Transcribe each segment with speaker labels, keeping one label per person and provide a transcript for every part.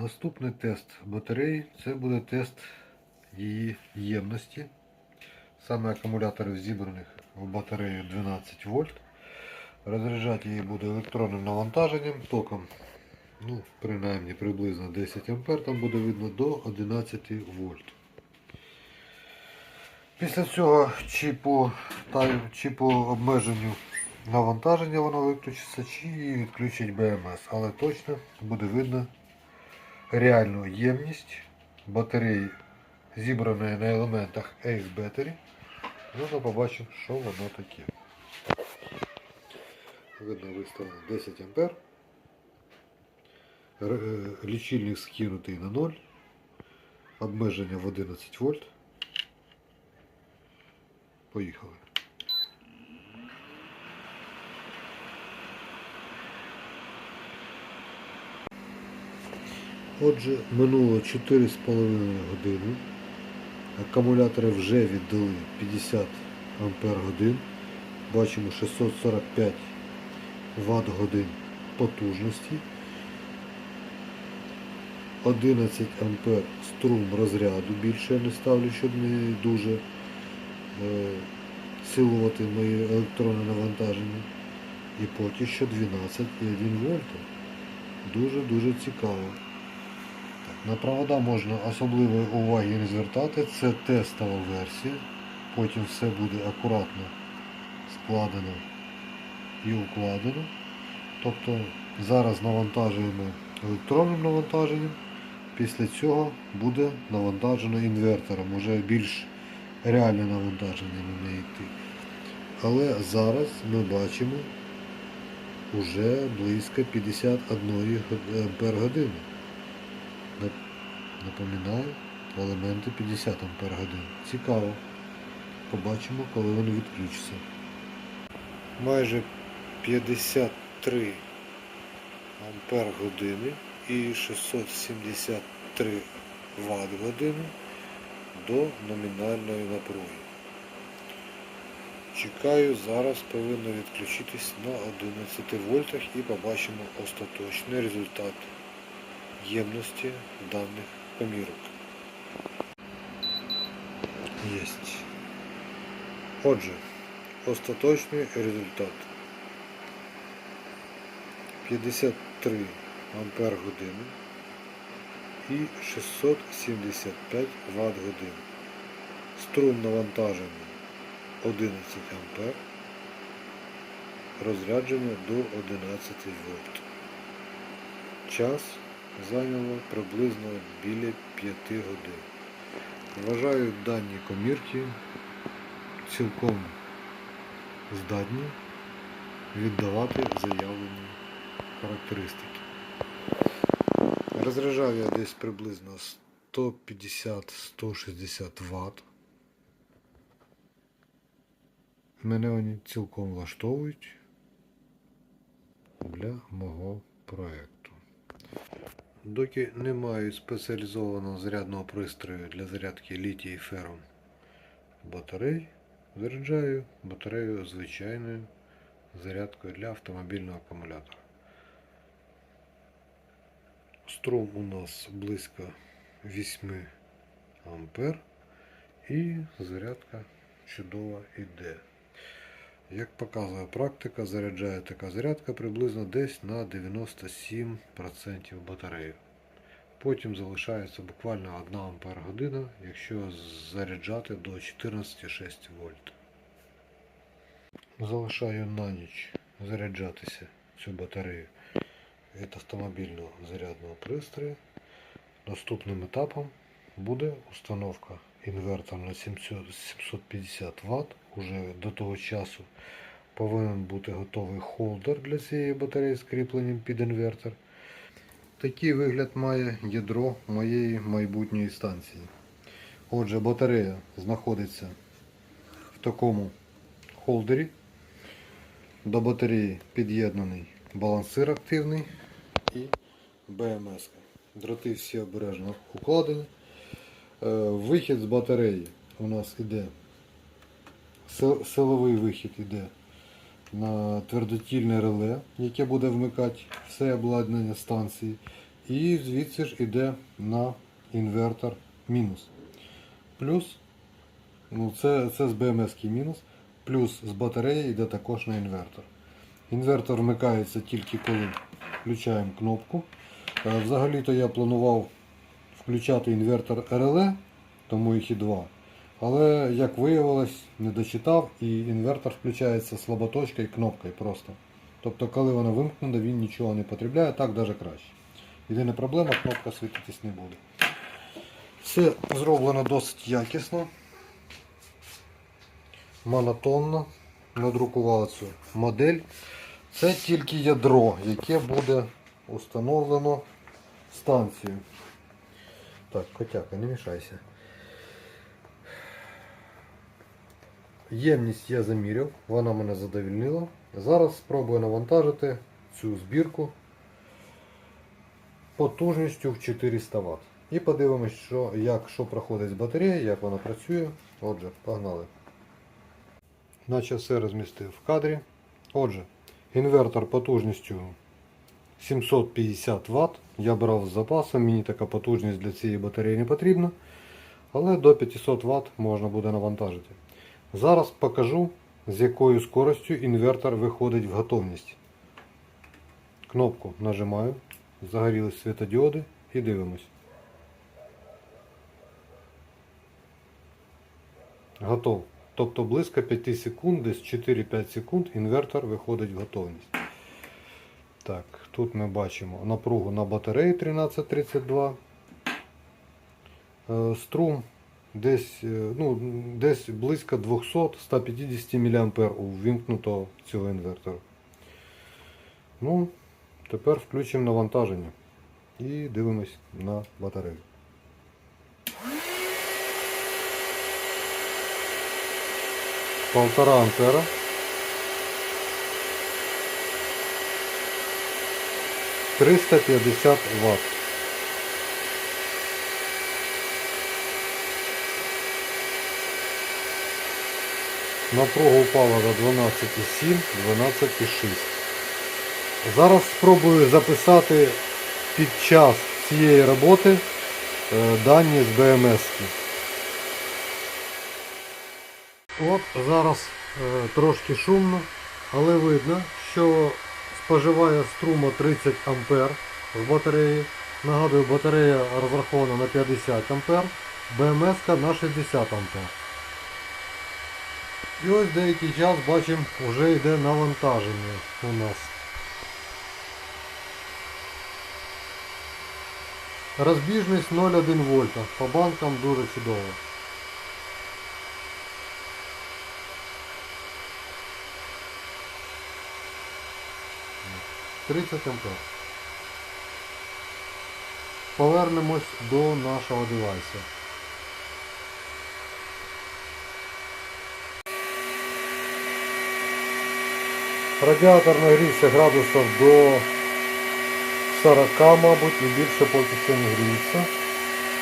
Speaker 1: Наступний тест батареї це буде тест її ємності. Саме акумуляторів зібраних в батарею 12 вольт. Розряджати її буде електронним навантаженням, током, ну, принаймні приблизно 10 А, там буде видно до 11 вольт. Після цього чи по, тайм, чи по обмеженню навантаження воно виключиться, чи відключить БМС, але точно буде видно реальну ємність батареї, зібраної на елементах Ace Battery. Можна побачити, що воно таке. Видно виставлено 10 А. Е, Лічильник скинутий на 0. Обмеження в 11 вольт. Поїхали. Отже, минуло 4,5 години. Акумулятори вже віддали 50 ампер годин. Бачимо 645 Вт годин потужності. 11 ампер струм розряду. Більше я не ставлю, щоб не дуже е, силувати мої електронне навантаження. І поки що 12,1 вольта. Дуже-дуже цікаво. На провода можна особливої уваги не звертати. Це тестова версія. Потім все буде акуратно складено і укладено. Тобто зараз навантажуємо електронним навантаженням. Після цього буде навантажено інвертором. Уже більш реальне навантаження на неї йти. Але зараз ми бачимо вже близько 51 ампер години. Напоминаю, елементи 50 ампер годин. Цікаво. Побачимо, коли вони відключаться. Майже 53 ампер години і 673 Вт години до номінальної напруги. Чекаю, зараз повинно відключитись на 11 вольтах і побачимо остаточний результат ємності даних помірок. Єсть. Отже, остаточний результат. 53 ампер години і 675 Вт годин. Струм навантаження 11 ампер. Розрядження до 11 вольт. Час зайняло приблизно біля 5 годин. Вважаю дані комірки цілком здатні віддавати заявлені характеристики. Розряджав я десь приблизно 150-160 Вт. Мене вони цілком влаштовують для мого проєкту. Доки не маю спеціалізованого зарядного пристрою для зарядки літій фером батарей, заряджаю батарею звичайною зарядкою для автомобільного акумулятора. Струм у нас близько 8 ампер і зарядка чудово йде. Як показує практика, заряджає така зарядка приблизно десь на 97% батареї. Потім залишається буквально 1 ампер година, якщо заряджати до 14,6 вольт. Залишаю на ніч заряджатися цю батарею від автомобільного зарядного пристрою. Наступним етапом буде установка інвертора на 750 Вт. Уже до того часу повинен бути готовий холдер для цієї батареї з кріпленням під інвертор. Такий вигляд має ядро моєї майбутньої станції. Отже, батарея знаходиться в такому холдері. До батареї під'єднаний балансир активний і БМС. Дроти всі обережно укладені. Е, Вихід з батареї у нас іде. Силовий вихід іде на твердотільне реле, яке буде вмикати все обладнання станції. І звідси ж іде на інвертор мінус. Плюс, ну це, це з BMS мінус, плюс з батареї йде також на інвертор. Інвертор вмикається тільки коли включаємо кнопку. Е, Взагалі-то я планував включати інвертор РЛЕ, тому їх і два. Але як виявилось, не дочитав і інвертор включається слаботочкою і кнопкою просто. Тобто, коли вона вимкнена, він нічого не потребляє, так навіть краще. Єдина проблема, кнопка світитись не буде. Все зроблено досить якісно, монотонно. Надрукували цю модель. Це тільки ядро, яке буде установлено станцією. Так, котяка, не мішайся. Ємність я заміряв, вона мене задовільнила. Зараз спробую навантажити цю збірку потужністю в 400 Вт. І подивимось, що, як, що проходить з батареї, як вона працює. Отже, погнали. Наче все розмістив в кадрі. Отже, інвертор потужністю 750 Вт. Я брав з запасом, мені така потужність для цієї батареї не потрібна. Але до 500 Вт можна буде навантажити. Зараз покажу, з якою скоростю інвертор виходить в готовність. Кнопку нажимаю, загорілись світодіоди і дивимось. Готов. Тобто близько 5 секунд, десь 4-5 секунд інвертор виходить в готовність. Так, тут ми бачимо напругу на батареї 1332. Е, Струм десь, е, ну, десь близько 200-150 мА у ввімкнутого цього інвертора. Ну, тепер включимо навантаження і дивимось на батарею. Полтора ампера. Триста п'ятдесят ватт. Напруга упала до 12,7, 12,6. Зараз спробую записати під час цієї роботи е, дані з. -ки. От зараз е, трошки шумно, але видно, що споживає струму 30 А в батареї. Нагадую, батарея розрахована на 50 А, БМС на 60 А. І ось деякий час бачимо, вже йде навантаження у нас. Розбіжність 0,1 вольта. По банкам дуже чудово. Тридцять ампер. Повернемось до нашого девайса. Радіатор нагрівся градусів до 40, мабуть, і більше поки що не гріється.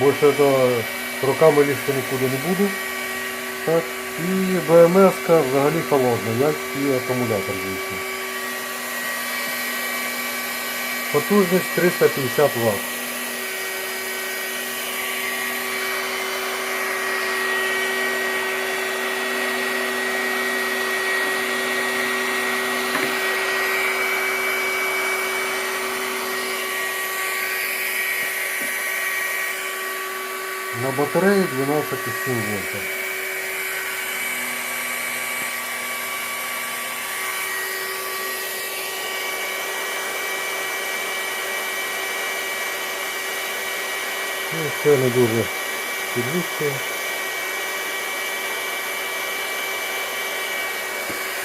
Speaker 1: Більше то руками лізти нікуди не буду. Так. І БМС взагалі холодна, як і акумулятор звісно. Потужність 350 Вт. На батареї 12,7 вольта. Ну, це не дуже підвищує.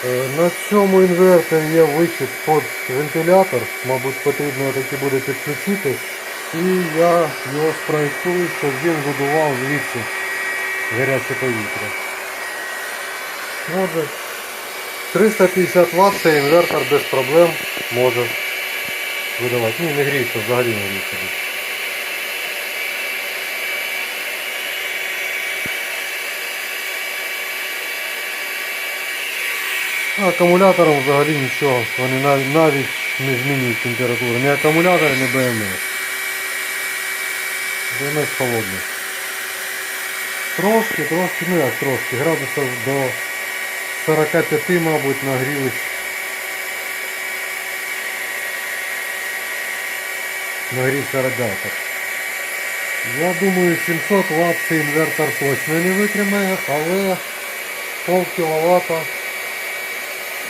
Speaker 1: Е, На цьому інверторі є вихід під вентилятор, мабуть потрібно таки буде підключити. І я його спроєктую, щоб він видував звідси гаряче повітря. Отже, 350 Вт цей інвертор без проблем може видавати. Ні, не гріється, взагалі не гріється. Акумулятором взагалі нічого, вони нав- навіть не змінюють температуру. Ні акумулятор, ні БМС. БМС холодний. Трошки, трошки, ну як трошки, градусів до 45, мабуть, нагрілись. Нагрівся радіатор. Я думаю, 700 Вт цей інвертор точно не витримає, але пол кіловата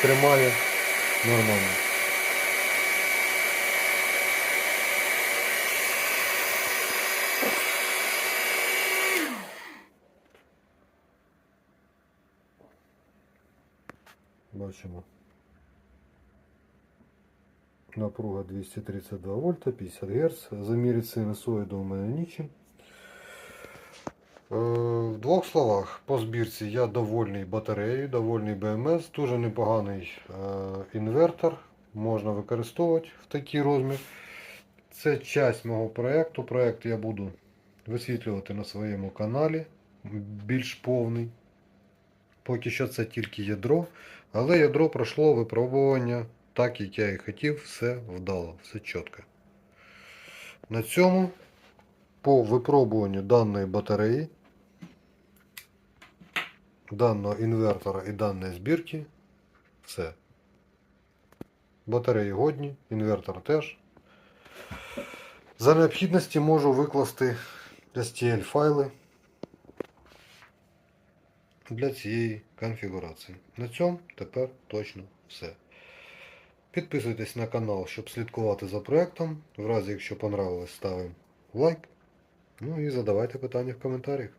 Speaker 1: тримає нормально. Бачимо. Напруга 232 вольта, 50 Гц. Замірити синусоїду у мене нічим. Е, В двох словах, по збірці я довольний батареєю, довольний БМС, дуже непоганий е, інвертор. Можна використовувати в такий розмір. Це часть мого проєкту. Проєкт я буду висвітлювати на своєму каналі більш повний. Поки що це тільки ядро, але ядро пройшло випробування так, як я і хотів, все вдало, все чітко. На цьому по випробуванню даної батареї, даного інвертора і даної збірки все. Батареї годні, інвертор теж. За необхідності можу викласти STL файли для цієї конфігурації. На цьому тепер точно все. Підписуйтесь на канал, щоб слідкувати за проектом. В разі, якщо понравилось, ставимо лайк. Ну і задавайте питання в коментарях.